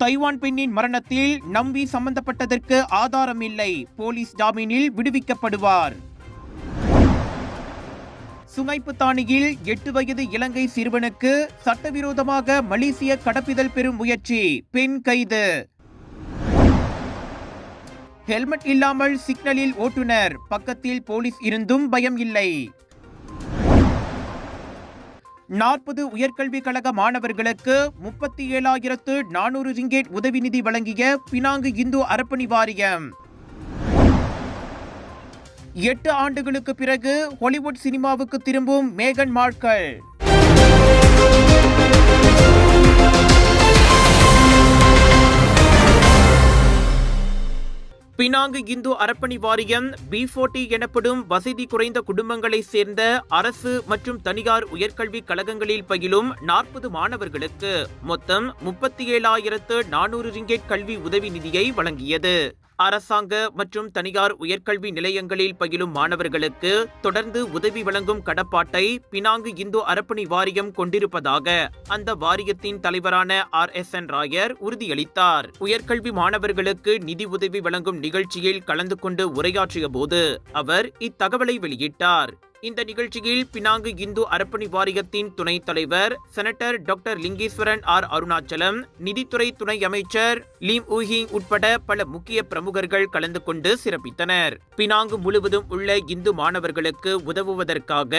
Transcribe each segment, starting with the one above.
Taiwan பெண்ணின் மரணத்தில் நம்பி சம்பந்தப்பட்டதற்கு ஆதாரம் இல்லை போலீஸ் ஜாமீனில் விடுவிக்கப்படுவார். சுங்கைப்புத்தானியில் எட்டு வயது இலங்கை சிறுவனுக்கு சட்டவிரோதமாக மலேசிய கடப்பிதழ் பெறும் முயற்சி பெண் கைது. ஹெல்மெட் இல்லாமல் சிக்னலில் ஓட்டுநர் பக்கத்தில் போலீஸ் இருந்தும் பயம் இல்லை. நாற்பது உயர்கல்விக் கழக மாணவர்களுக்கு முப்பத்தி ஏழாயிரத்து நானூறு ரிங்கேட் உதவி நிதி வழங்கிய பினாங்கு இந்து அறப்பணி வாரியம். எட்டு ஆண்டுகளுக்கு பிறகு ஹாலிவுட் சினிமாவுக்கு திரும்பும் மேகன் மார்க்கல். பினாங்கு இந்து அறப்பணி வாரியம் பி போர்ட்டி எனப்படும் வசதி குறைந்த குடும்பங்களைச் சேர்ந்த அரசு மற்றும் தனியார் உயர்கல்விக் கழகங்களில் பயிலும் நாற்பது மாணவர்களுக்கு மொத்தம் முப்பத்தி ஏழாயிரத்து நானூறு ரிங்கெட் கல்வி உதவி நிதியை வழங்கியது. அரசாங்க மற்றும் தனியார் உயர்கல்வி நிலையங்களில் பயிலும் மாணவர்களுக்கு தொடர்ந்து உதவி வழங்கும் கடப்பாட்டை பினாங்கு இந்து அரப்பணி வாரியம் கொண்டிருப்பதாக அந்த வாரியத்தின் தலைவரான ஆர் எஸ் என் ராயர் உறுதியளித்தார். உயர்கல்வி மாணவர்களுக்கு நிதி உதவி வழங்கும் நிகழ்ச்சியில் கலந்து கொண்டு உரையாற்றிய போது அவர் இத்தகவலை வெளியிட்டார். இந்த நிகழ்ச்சியில் பினாங்கு இந்து அறப்பணி வாரியத்தின் துணைத் தலைவர் senator doctor Lingeswaran R. Arunachalam நிதித்துறை துணை அமைச்சர் லீம் ஊஹிங் உட்பட பல முக்கிய பிரமுகர்கள் கலந்து கொண்டு சிறப்பித்தனர். பினாங்கு முழுவதும் உள்ள இந்து மாணவர்களுக்கு உதவுவதற்காக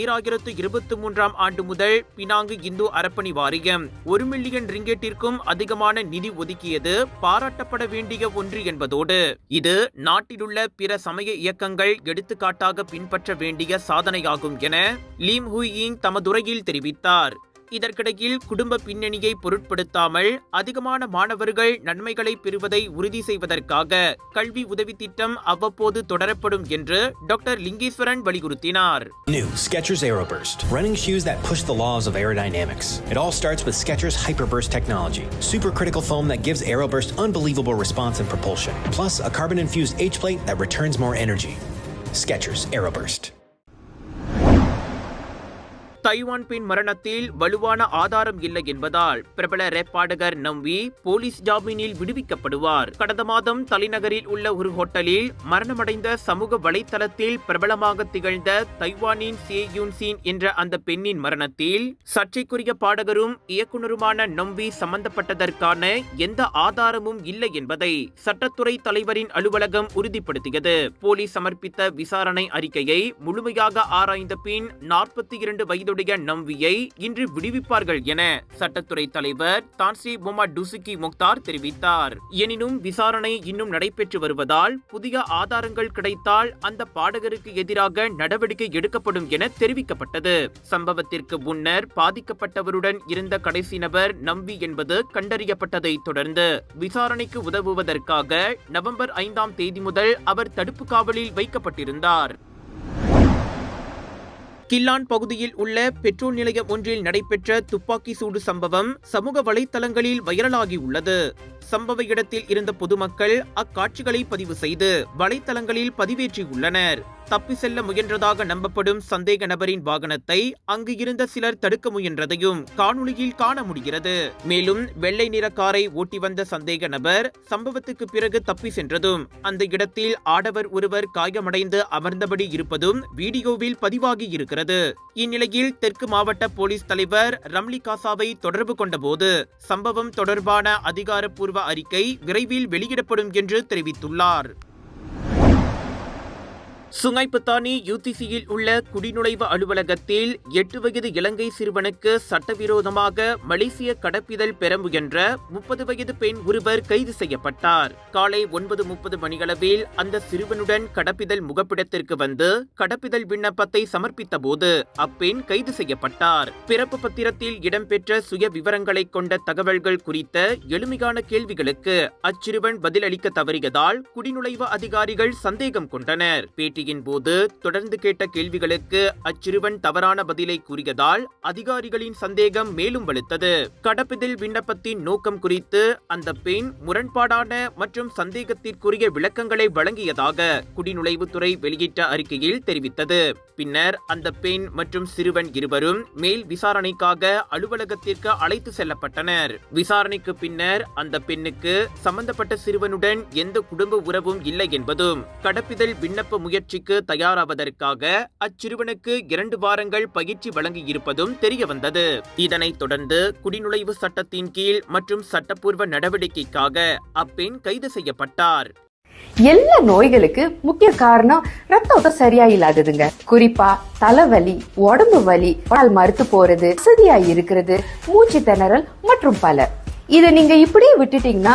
ஈராயிரத்து இருபத்தி மூன்றாம் ஆண்டு முதல் பினாங்கு இந்து அறப்பணி வாரியம் ஒரு மில்லியன் ரிங்கெட்டிற்கும் அதிகமான நிதி ஒதுக்கியது பாராட்டப்பட வேண்டிய ஒன்று என்பதோடு இது நாட்டிலுள்ள பிற சமய இயக்கங்கள் எடுத்துக்காட்டாக பின்பற்ற வேண்டிய சாதனையாகும் என லீம் ஹூயிங் தமதுரையில் தெரிவித்தார் இதற்கிடையில் குடும்ப பின்னணியை பொருட்படுத்தாமல் அதிகமான மாணவர்கள் நன்மைகளை பெறுவதை உறுதி செய்வதற்காக கல்வி உதவி திட்டம் அவ்வப்போது தொடரப்படும் என்று டாக்டர் லிங்கேஸ்வரன் வலியுறுத்தினார் New Skechers Aeroburst, running shoes that push the laws of aerodynamics. It all starts with Skechers Hyperburst technology, supercritical foam that gives Aeroburst unbelievable response and propulsion, plus a carbon-infused H-plate that returns more energy. Skechers Aeroburst. Taiwan பெண் மரணத்தில் வலுவான ஆதாரம் இல்லை என்பதால் பிரபல ரேப்பாடகர் நம்பி police ஜாமீனில் விடுவிக்கப்படுவார். கடந்த மாதம் தலைநகரில் உள்ள ஒரு ஹோட்டலில் மரணமடைந்த சமூக வலைத்தளத்தில் பிரபலமாக திகழ்ந்த தைவானின் சே. யூன்சின் என்ற அந்த பெண்ணின் மரணத்தில் சர்ச்சைக்குரிய பாடகரும் இயக்குனருமான நம்பி சம்பந்தப்பட்டதற்கான எந்த ஆதாரமும் இல்லை என்பதை சட்டத்துறை தலைவரின் அலுவலகம் உறுதிப்படுத்தியது. போலீஸ் சமர்ப்பித்த விசாரணை அறிக்கையை முழுமையாக ஆராய்ந்த பின் நாற்பத்தி இரண்டு வயது வயதுடைய நம்பியை இன்று விடுவிப்பார்கள் என சட்டத்துறை தலைவர் தான்சி பொமா டுசுகி முக்தார் தெரிவித்தார். எனினும் விசாரணை இன்னும் நடைபெற்று வருவதால் புதிய ஆதாரங்கள் கிடைத்தால் அந்த பாடகருக்கு எதிராக நடவடிக்கை எடுக்கப்படும் என தெரிவிக்கப்பட்டது. சம்பவத்திற்கு முன்னர் பாதிக்கப்பட்டவருடன் இருந்த கடைசி நபர் நம்பி என்பது கண்டறியப்பட்டதை தொடர்ந்து விசாரணைக்கு உதவுவதற்காக நவம்பர் ஐந்தாம் தேதி முதல் அவர் தடுப்பு காவலில் வைக்கப்பட்டிருந்தார். கில்லான் பகுதியில் உள்ள பெட்ரோல் நிலையம் ஒன்றில் நடைபெற்ற துப்பாக்கி சூடு சம்பவம் சமூக வலைத்தளங்களில் வைரலாகியுள்ளது சம்பவ இடத்தில் இருந்த பொதுமக்கள் அக்காட்சிகளை பதிவு செய்து வலைத்தளங்களில் பதிவேற்றியுள்ளனர். தப்பி செல்ல முயன்றதாக நம்பப்படும் சந்தேக நபரின் வாகனத்தை அங்கு இருந்த சிலர் தடுக்க முயன்றதையும் காணொளியில் காண முடிகிறது. மேலும் வெள்ளை நிற காரை ஓட்டி வந்த சந்தேக நபர் சம்பவத்துக்கு பிறகு தப்பி சென்றதும் அந்த இடத்தில் ஆடவர் ஒருவர் காயமடைந்து அமர்ந்தபடி இருப்பதும் வீடியோவில் பதிவாகி இருக்கிறது. இந்நிலையில் தெற்கு மாவட்ட போலீஸ் தலைவர் ரம்லி காசாவை தொடர்பு கொண்டபோது சம்பவம் தொடர்பான அதிகாரப்பூர்வ அறிக்கை விரைவில் வெளியிடப்படும் என்று தெரிவித்துள்ளார். சுங்கைப்புத்தானி யூடிசியில் உள்ள குடிநுழைவு அலுவலகத்தில் எட்டு வயது இலங்கை சிறுவனுக்கு சட்டவிரோதமாக மலேசிய கடப்பிதழ் பெற முயன்ற முப்பது வயது பெண் ஒருவர் கைது செய்யப்பட்டார். காலை ஒன்பது முப்பது மணியளவில் அந்த சிறுவனுடன் கடப்பிதழ் முகப்பிடத்திற்கு வந்து கடப்பிதழ் விண்ணப்பத்தை சமர்ப்பித்த போது அப்பெண் கைது செய்யப்பட்டார். பிறப்பு பத்திரத்தில் இடம்பெற்ற சுய விவரங்களை கொண்ட தகவல்கள் குறித்த எளிமையான கேள்விகளுக்கு அச்சிறுவன் பதிலளிக்க தவறியதால் குடிநுழைவு அதிகாரிகள் சந்தேகம் கொண்டனர். பேட்டி பேட்டியின் போது தொடர்ந்து கேட்ட கேள்விகளுக்கு அச்சிறுவன் தவறான பதிலை கூறியதால் அதிகாரிகளின் சந்தேகம் மேலும் வலுத்தது. கடப்பிதில் விண்ணப்பத்தின் நோக்கம் குறித்து அந்த பெண் முரண்பாடான மற்றும் சந்தேகத்திற்குரிய விளக்கங்களை வழங்கியதாக குடிநுழைவுத்துறை வெளியிட்ட அறிக்கையில் தெரிவித்தது. பின்னர் அந்த பெண் மற்றும் சிறுவன் இருவரும் மேல் விசாரணைக்காக அலுவலகத்திற்கு அழைத்து செல்லப்பட்டனர். விசாரணைக்கு பின்னர் அந்த பெண்ணுக்கு சம்பந்தப்பட்ட சிறுவனுடன் எந்த குடும்ப உறவும் இல்லை என்பதும் கடப்பிதழ் விண்ணப்ப முயற்சி பயிற்சிக்கு தயாராவதற்காக அச்சிறுவனுக்கு இரண்டு வாரங்கள் பயிற்சி வழங்கியிருப்பதும் தெரியவந்தது. இதனைத் தொடர்ந்து குடிநுழைவு சட்டத்தின் கீழ் மற்றும் சட்டப்பூர்வ நடவடிக்கைக்காக அப்பெண் கைது செய்யப்பட்டார். எல்லா நோய்களுக்கு முக்கிய காரணம் ரத்த ஓட்டம் சரியா இல்லாததுங்க. குறிப்பா தலைவலி உடம்பு வலி பால் மறுத்து போறது வசதியா இருக்கிறது மூச்சு திணறல் மற்றும் பல. இதை நீங்க இப்படியே விட்டுட்டீங்கன்னா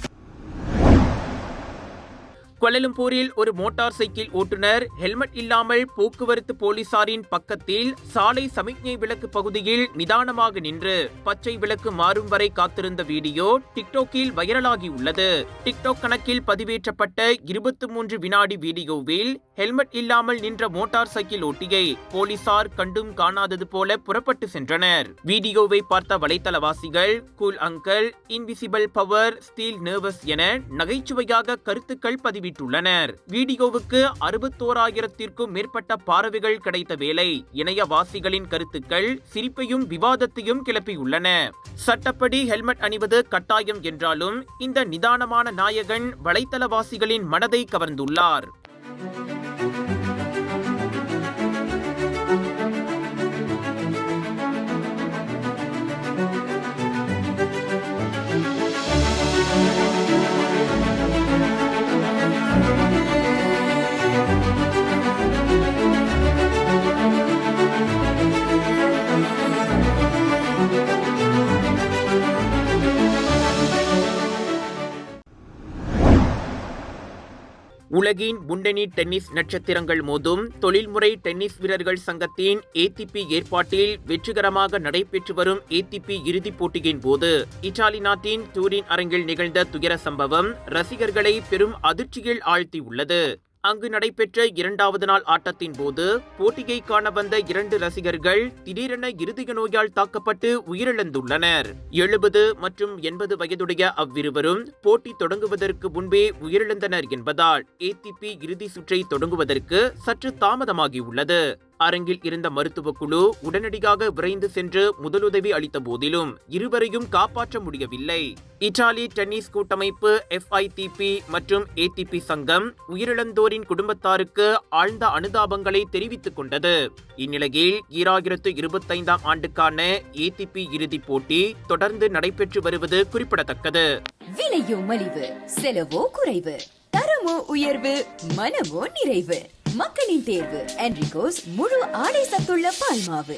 கோலலம்பூரில் ஒரு மோட்டார் சைக்கிள் ஓட்டுநர் ஹெல்மெட் இல்லாமல் போக்குவரத்து போலீசாரின் பக்கத்தில் சாலை சமிக்ஞை விளக்கு பகுதியில் நிதானமாக நின்று பச்சை விளக்கு மாறும் வரை காத்திருந்த வீடியோ டிக்டாக்கில் வைரலாகி உள்ளது. டிக்டாக் கணக்கில் பதிவேற்றப்பட்ட இருபத்தி மூன்று வினாடி வீடியோவில் ஹெல்மெட் இல்லாமல் நின்ற மோட்டார் சைக்கிள் ஓட்டியை போலீசார் கண்டும் காணாதது போல புறப்பட்டு சென்றனர். வீடியோவை பார்த்த வலைத்தளவாசிகள் cool uncle invisible power steel nerves என நகைச்சுவையாக கருத்துக்கள் பதிவிட்டுள்ளனர் வீடியோவுக்கு அறுபத்தோராயிரத்திற்கும் மேற்பட்ட பார்வைகள் கிடைத்த வேளை இணையவாசிகளின் கருத்துக்கள் சிரிப்பையும் விவாதத்தையும் கிளப்பியுள்ளன. சட்டப்படி ஹெல்மெட் அணிவது கட்டாயம் என்றாலும் இந்த நிதானமான நாயகன் வலைத்தளவாசிகளின் மனதை கவர்ந்துள்ளார். உலகின் முன்னணி டென்னிஸ் நட்சத்திரங்கள் மோதும். தொழில்முறை டென்னிஸ் வீரர்கள் சங்கத்தின் ஏடிபி ஏற்பாட்டில் வெற்றிகரமாக நடைபெற்று வரும் ஏடிபி இறுதிப் போட்டியின் போது இத்தாலி நாட்டின் டூரின் அரங்கில் நிகழ்ந்த துயர சம்பவம் ரசிகர்களை பெரும் அதிர்ச்சியில் ஆழ்த்தியுள்ளது. அங்கு நடைபெற்ற இரண்டாவது நாள் ஆட்டத்தின் போது போட்டியை காண வந்த இரண்டு ரசிகர்கள் திடீரென இருதய நோயால் தாக்கப்பட்டு உயிரிழந்துள்ளனர். எழுபது மற்றும் எண்பது வயதுடைய அவ்விருவரும் போட்டி தொடங்குவதற்கு முன்பே உயிரிழந்தனர் என்பதால் ஏடிபி இறுதி சுற்றை தொடங்குவதற்கு சற்று தாமதமாகியுள்ளது. அரங்கில் இருந்த மருத்துவ குழு உடனடியாக விரைந்து சென்று முதலுதவி அளித்த போதிலும் இருவரையும் காப்பாற்ற முடியவில்லை. இத்தாலி டென்னிஸ் கூட்டமைப்பு எஃப்ஐடிபி மற்றும் ஏடிபி சங்கம் உயிரிழந்தோரின் குடும்பத்தாருக்கு ஆழ்ந்த அனுதாபங்களை தெரிவித்துக் கொண்டது. இந்நிலையில் ஈராயிரத்து இருபத்தைந்தாம் ஆண்டுக்கான ஏடிபி இறுதிப் போட்டி தொடர்ந்து நடைபெற்று வருவது குறிப்பிடத்தக்கது. விலையோ மலிவு செலவோ குறைவு தரமோ உயர்வு மனமோ நிறைவு. மக்களின் தேர்வு என்ரிகோஸ் முழு ஆடை சத்துள்ள பால்மாவு.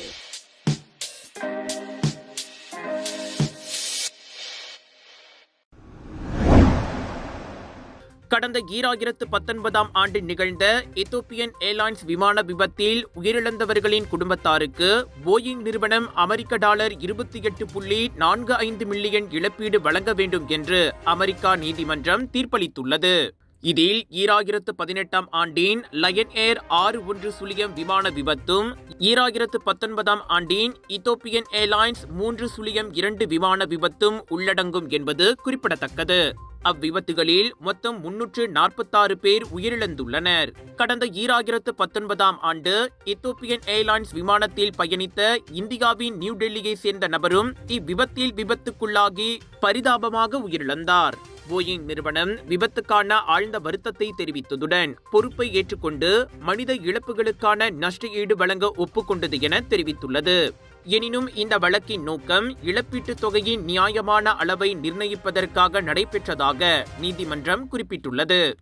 கடந்த ஈராயிரத்து பத்தொன்பதாம் ஆண்டு நிகழ்ந்த எத்தோப்பியன் ஏர்லைன்ஸ் விமான விபத்தில் உயிரிழந்தவர்களின் குடும்பத்தாருக்கு போயிங் நிறுவனம் அமெரிக்க டாலர் இருபத்தி எட்டு புள்ளி நான்கு ஐந்து மில்லியன் இழப்பீடு வழங்க வேண்டும் என்று அமெரிக்கா நீதிமன்றம் தீர்ப்பளித்துள்ளது. இதில் ஈராயிரத்து பதினெட்டாம் ஆண்டின் லயன் ஏர் ஆறு ஒன்று சுழியம் விமான விபத்தும் ஈராயிரத்து பத்தொன்பதாம் ஆண்டின் இத்தோப்பியன் ஏர்லைன்ஸ் மூன்று சுழியம் இரண்டு விமான விபத்தும் உள்ளடங்கும் என்பது குறிப்பிடத்தக்கது. அவ்விபத்துகளில் மொத்தம் முன்னூற்று நாற்பத்தாறு பேர் உயிரிழந்துள்ளனர். கடந்த ஈராயிரத்து பத்தொன்பதாம் ஆண்டு எத்தோப்பியன் ஏர்லைன்ஸ் விமானத்தில் பயணித்த இந்தியாவின் நியூ டெல்லியை சேர்ந்த நபரும் இவ்விபத்தில் விபத்துக்குள்ளாகி பரிதாபமாக உயிரிழந்தார். போயிங் நிறுவனம் விபத்துக்கான ஆழ்ந்த வருத்தத்தை தெரிவித்ததுடன் பொறுப்பை ஏற்றுக்கொண்டு மனித இழப்புகளுக்கான நஷ்ட ஈடு வழங்க ஒப்புக்கொண்டது என தெரிவித்துள்ளது. எனினும் இந்த வழக்கின் நோக்கம் இழப்பீட்டுத் தொகையின் நியாயமான அளவை நிர்ணயிப்பதற்காக நடைபெற்றதாக நீதிமன்றம் குறிப்பிட்டுள்ளது.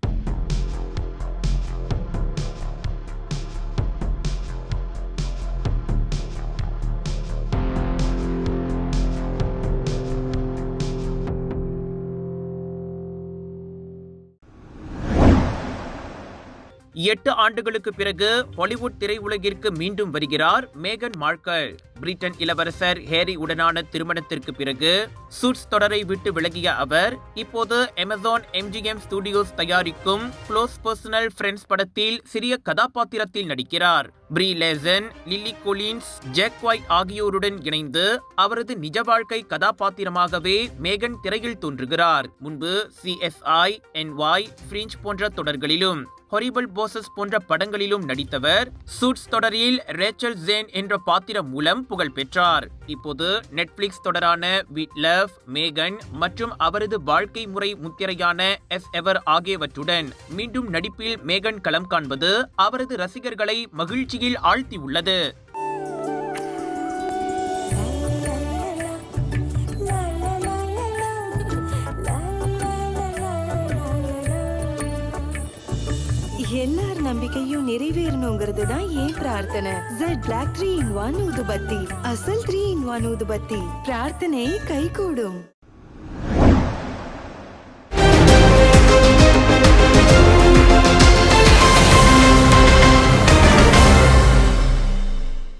எட்டு ஆண்டுகளுக்கு பிறகு ஹாலிவுட் திரையுலகிற்கு மீண்டும் வருகிறார் மேகன் மார்க்கல். பிரிட்டன் இளவரசர் ஹேரி உடனான திருமணத்திற்கு பிறகு சூட்ஸ் தொடரை விட்டு விலகிய அவர் இப்போது அமேசான் எம்ஜிஎம் ஸ்டுடியோஸ் தயாரிக்கும் க்ளோஸ் பர்சனல் ஃப்ரெண்ட்ஸ் படத்தில் சிறிய கதாபாத்திரத்தில் நடிக்கிறார். Brie Larson Lily Collins Jack White ஆகியோருடன் இணைந்து அவரது நிஜ வாழ்க்கை கதாபாத்திரமாகவே மேகன் திரையில் தோன்றுகிறார். முன்பு சிஎஸ்ஐ என்வாய் ஃப்ரிஞ்ச் போன்ற தொடர்களிலும் ஹொரிபிள் போசஸ் போன்ற படங்களிலும் நடித்தவர் சூட்ஸ் தொடரில் ரேச்சல் ஜேன் என்ற பாத்திரம் மூலம் புகழ் பெற்றார். இப்போது நெட்ஃபிளிக்ஸ் தொடரான விட் லவ் மேகன் மற்றும் அவரது வாழ்க்கை முறை முத்திரையான எஸ் எவர் ஆகியவற்றுடன் மீண்டும் நடிப்பில் மேகன் களம் காண்பது அவரது ரசிகர்களை மகிழ்ச்சியில் ஆழ்த்தியுள்ளது எல்லார் நம்பிக்கையும் நிறைவேறணுங்கிறது தான் ஏன் பிரார்த்தனை. Jet black three in one ஊதுபத்தி அசல் த்ரீ இன் ஒன் ஊதுபத்தி பிரார்த்தனை கைகூடும்.